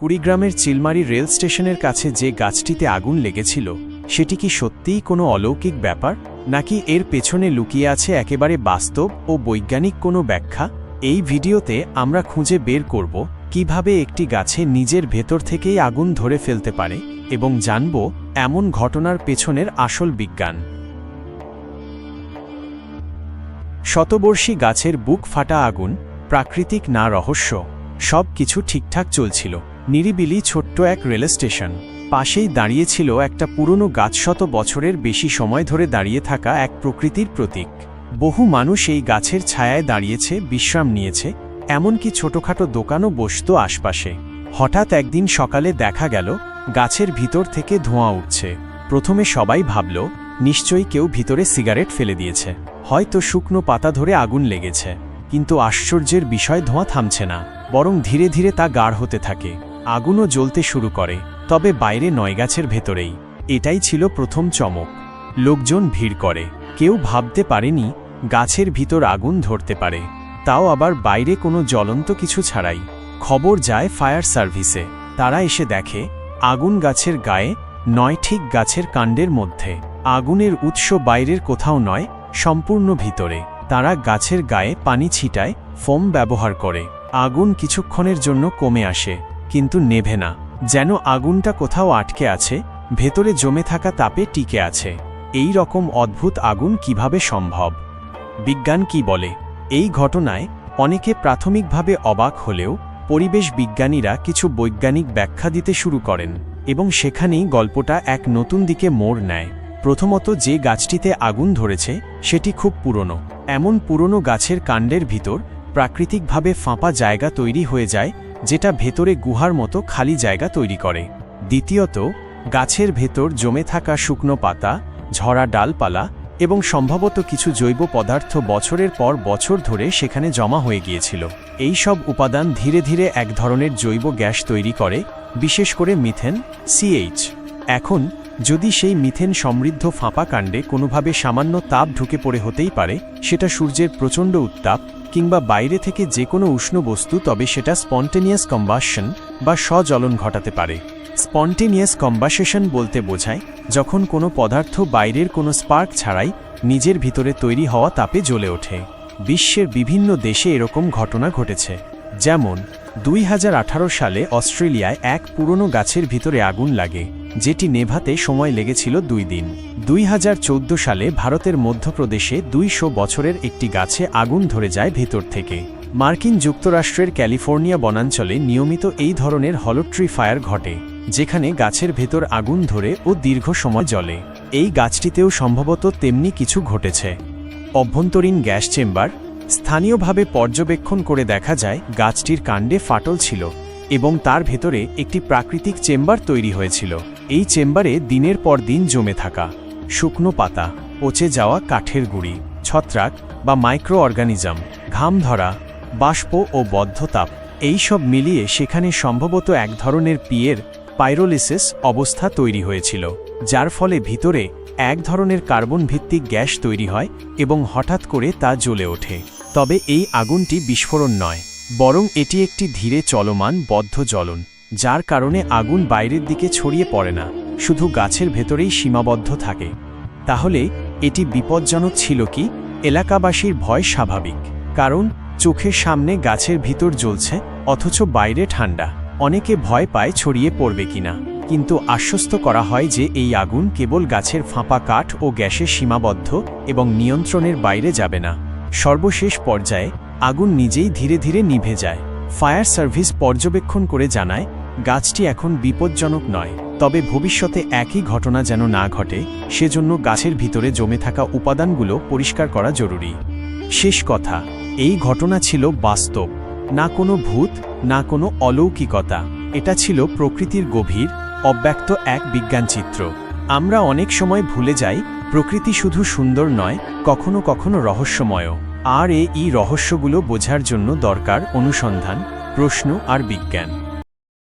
কুড়িগ্রামের চিলমারি রেল স্টেশনের কাছে যে গাছটিতে আগুন লেগেছিল, সেটি কি সত্যিই কোনো অলৌকিক ব্যাপার, নাকি এর পেছনে লুকিয়ে আছে একেবারে বাস্তব ও বৈজ্ঞানিক কোনো ব্যাখ্যা? এই ভিডিওতে আমরা খুঁজে বের করব কীভাবে একটি গাছে নিজের ভেতর থেকেই আগুন ধরে ফেলতে পারে এবং জানব এমন ঘটনার পেছনের আসল বিজ্ঞান। শতবর্ষী গাছের বুক ফাটা আগুন, প্রাকৃতিক না রহস্য সব কিছু ঠিকঠাক চলছিল। নিরিবিলি ছোট্ট এক রেল স্টেশন। পাশেই দাঁড়িয়েছিল একটা পুরনো গাছ শত বছরের বেশি সময় ধরে দাঁড়িয়ে থাকা এক প্রকৃতির প্রতীক। বহু মানুষ এই গাছের ছায়ায় দাঁড়িয়েছে, বিশ্রাম নিয়েছে, এমনকি ছোটখাটো দোকানও বসত আশপাশে। হঠাৎ একদিন সকালে দেখা গেল, গাছের ভিতর থেকে ধোঁয়া উঠছে। প্রথমে সবাই ভাবল, নিশ্চয়ই কেউ ভিতরে সিগারেট ফেলে দিয়েছে। হয়তো শুকনো পাতা ধরে আগুন লেগেছে। কিন্তু আশ্চর্যের বিষয় ধোঁয়া থামছে না, বরং ধীরে ধীরে তা গাঢ় হতে থাকে। আগুনও জ্বলতে শুরু করে, তবে বাইরে নয় গাছের ভেতরেই। এটাই ছিল প্রথম চমক। লোকজন ভিড় করে। কেউ ভাবতে পারেনি, গাছের ভিতর আগুন ধরতে পারে। তাও আবার বাইরে কোনো জ্বলন্ত কিছু ছাড়াই। খবর যায় ফায়ার সার্ভিসে। তারা এসে দেখে, আগুন গাছের গায়ে, নয় ঠিক গাছের কাণ্ডের মধ্যে। আগুনের উৎস বাইরের কোথাও নয়, সম্পূর্ণ ভিতরে। তারা গাছের গায়ে পানি ছিটায়, ফোম ব্যবহার করে। আগুন কিছুক্ষণের জন্য কমে আসে। কিন্তু নেভে না। যেন আগুনটা কোথাও আটকে আছে, ভেতরে জমে থাকা তাপে টিকে আছে। এই রকম অদ্ভুত আগুন কীভাবে সম্ভব? বিজ্ঞান কি বলে? এই ঘটনায় অনেকে প্রাথমিকভাবে অবাক হলেও পরিবেশ বিজ্ঞানীরা কিছু বৈজ্ঞানিক ব্যাখ্যা দিতে শুরু করেন এবং সেখানেই গল্পটা এক নতুন দিকে মোড় নেয়। প্রথমত যে গাছটিতে আগুন ধরেছে, সেটি খুব পুরনো। এমন পুরনো গাছের কাণ্ডের ভিতর প্রাকৃতিকভাবে ফাঁপা জায়গা তৈরি হয়ে যায় যেটা ভেতরে গুহার মতো খালি জায়গা তৈরি করে। দ্বিতীয়ত, গাছের ভেতর জমে থাকা শুকনো পাতা, ঝরা ডালপালা এবং সম্ভবত কিছু জৈব পদার্থ বছরের পর বছর ধরে সেখানে জমা হয়ে গিয়েছিল। এই সব উপাদান ধীরে ধীরে এক ধরনের জৈব গ্যাস তৈরি করে, বিশেষ করে মিথেন সিএইচ এখন যদি সেই মিথেন সমৃদ্ধ ফাঁপা কাণ্ডে কোনোভাবে সামান্য তাপ ঢুকে পড়ে হতেই পারে, সেটা সূর্যের প্রচণ্ড উত্তাপ, কিংবা বাইরে থেকে যে কোনো উষ্ণ বস্তু, তবে সেটা স্পন্টেনিয়াস কম্বাসন বা স্বজ্বলন ঘটাতে পারে। স্পন্টেনিয়াস কম্বাসেশন বলতে বোঝায়, যখন কোনো পদার্থ বাইরের কোনো স্পার্ক ছাড়াই নিজের ভিতরে তৈরি হওয়া তাপে জ্বলে ওঠে। বিশ্বের বিভিন্ন দেশে এরকম ঘটনা ঘটেছে। যেমন, দুই হাজার আঠারো সালে অস্ট্রেলিয়ায় এক পুরনো গাছের ভিতরে আগুন লাগে। যেটি নেভাতে সময় লেগেছিল দুই দিন। দুই হাজার চৌদ্দ সালে ভারতের মধ্যপ্রদেশে দুইশো বছরের একটি গাছে আগুন ধরে যায় ভেতর থেকে। মার্কিন যুক্তরাষ্ট্রের ক্যালিফোর্নিয়া বনাঞ্চলে নিয়মিত এই ধরনের হলোট্রি ফায়ার ঘটে, যেখানে গাছের ভেতর আগুন ধরে ও দীর্ঘ সময় জ্বলে। এই গাছটিতেও সম্ভবত তেমনি কিছু ঘটেছে। অভ্যন্তরীণ গ্যাস চেম্বার, স্থানীয়ভাবে পর্যবেক্ষণ করে দেখা যায়, গাছটির কাণ্ডে ফাটল ছিল এবং তার ভেতরে একটি প্রাকৃতিক চেম্বার তৈরি হয়েছিল। এই চেম্বারে দিনের পর দিন জমে থাকা শুকনো পাতা, পচে যাওয়া কাঠের গুঁড়ি, ছত্রাক বা মাইক্রো অর্গানিজম ঘাম ধরা, বাষ্প ও বদ্ধতাপ এই সব মিলিয়ে সেখানে সম্ভবত এক ধরনের পিয়ের পাইরোলিসিস অবস্থা তৈরি হয়েছিল, যার ফলে ভিতরে এক ধরনের কার্বন ভিত্তিক গ্যাস তৈরি হয় এবং হঠাৎ করে তা জ্বলে ওঠে। তবে এই আগুনটি বিস্ফোরণ নয়, বরং এটি একটি ধীরে চলমান বদ্ধ জ্বলন। যার কারণে আগুন বাইরের দিকে ছড়িয়ে পড়ে না, শুধু গাছের ভেতরেই সীমাবদ্ধ থাকে। তাহলে, এটি বিপজ্জনক ছিল কি? এলাকাবাসীর ভয় স্বাভাবিক, কারণ চোখের সামনে গাছের ভিতর জ্বলছে, অথচ বাইরে ঠান্ডা। অনেকে ভয় পায় ছড়িয়ে পড়বে কিনা, কিন্তু আশ্বস্ত করা হয় যে এই আগুন কেবল গাছের ফাঁপা কাঠ ও গ্যাসের সীমাবদ্ধ এবং নিয়ন্ত্রণের বাইরে যাবে না। সর্বশেষ পর্যায়ে, আগুন নিজেই ধীরে ধীরে নিভে যায়। ফায়ার সার্ভিস পর্যবেক্ষণ করে জানায় গাছটি এখন বিপজ্জনক নয়, তবে ভবিষ্যতে একই ঘটনা যেন না ঘটে, সেজন্য গাছের ভিতরে জমে থাকা উপাদানগুলো পরিষ্কার করা জরুরি। শেষ কথা, এই ঘটনা ছিল বাস্তব, না কোনো ভূত, না কোনো অলৌকিকতা, এটা ছিল প্রকৃতির গভীর, অব্যক্ত এক বিজ্ঞানচিত্র আমরা অনেক সময় ভুলে যাই, প্রকৃতি শুধু সুন্দর নয়, কখনো কখনো রহস্যময় আর এই রহস্যগুলো বোঝার জন্য দরকার অনুসন্ধান, প্রশ্ন আর বিজ্ঞান।